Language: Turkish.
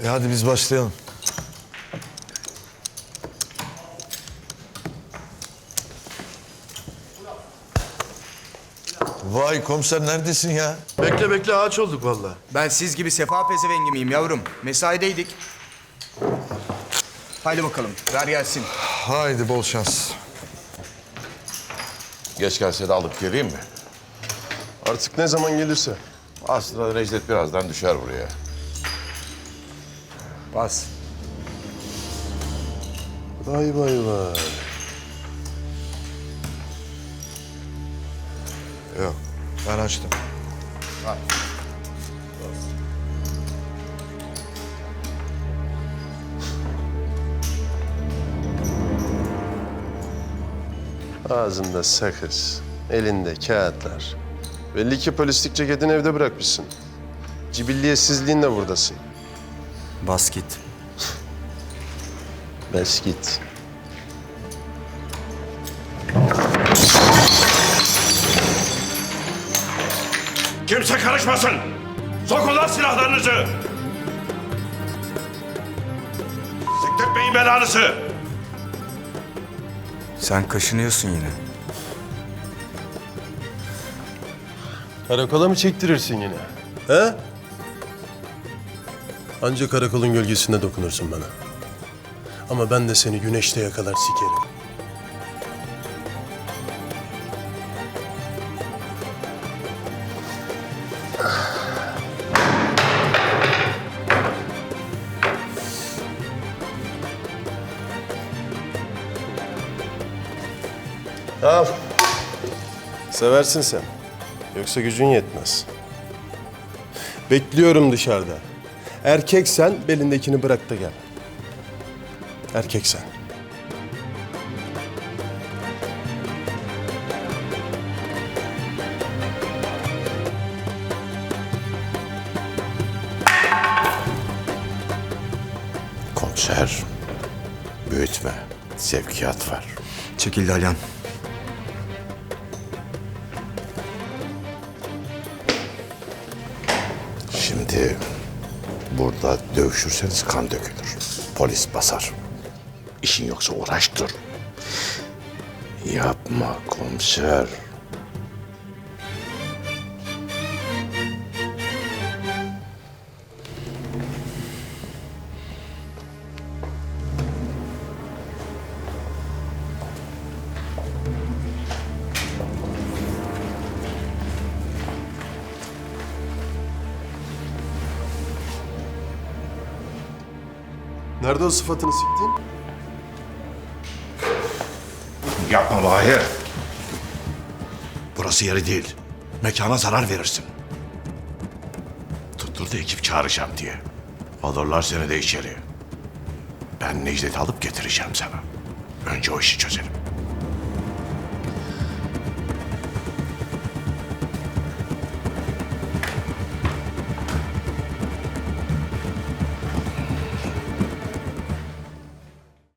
E hadi biz başlayalım. Vay komiser neredesin ya? Bekle bekle ağaç olduk vallahi. Ben siz gibi sefa pezevengi miyim yavrum? Mesaideydik. Haydi bakalım, ver gelsin. Haydi bol şans. Geç gelse de alıp geleyim mi? Artık ne zaman gelirse. Aslında Necdet birazdan düşer buraya. Bas. Vay vay vay. Yok ben açtım. Ağzında sakız, elinde kağıtlar. Belli ki polislik ceketini evde bırakmışsın. Cibilliyetsizliğinle buradasın. Bas git. Bes git. Kimse karışmasın. Sokun lan silahlarınızı. Siktirtmeyin belanızı. Sen kaşınıyorsun yine. Karakola mı çektirirsin yine? He? Ancak karakolun gölgesinde dokunursun bana. Ama ben de seni güneşte yakalar sikerim. Al. Seversin sen. Yoksa gücün yetmez. Bekliyorum dışarıda. Erkeksen belindekini bırak da gel. Erkeksen. Komiser, büyütme. Sevkiyat var. Çekil Dalyan. Şimdi burada dövüşürseniz kan dökülür. Polis basar. İşin yoksa uğraştır. Yapma komiser. Nerede o sıfatını siktin? Yapma Mahir. Burası yeri değil. Mekana zarar verirsin. Tutturdu ekip çağıracağım diye. Alırlar seni de içeri. Ben Necdet'i alıp getireceğim sana. Önce o işi çözelim.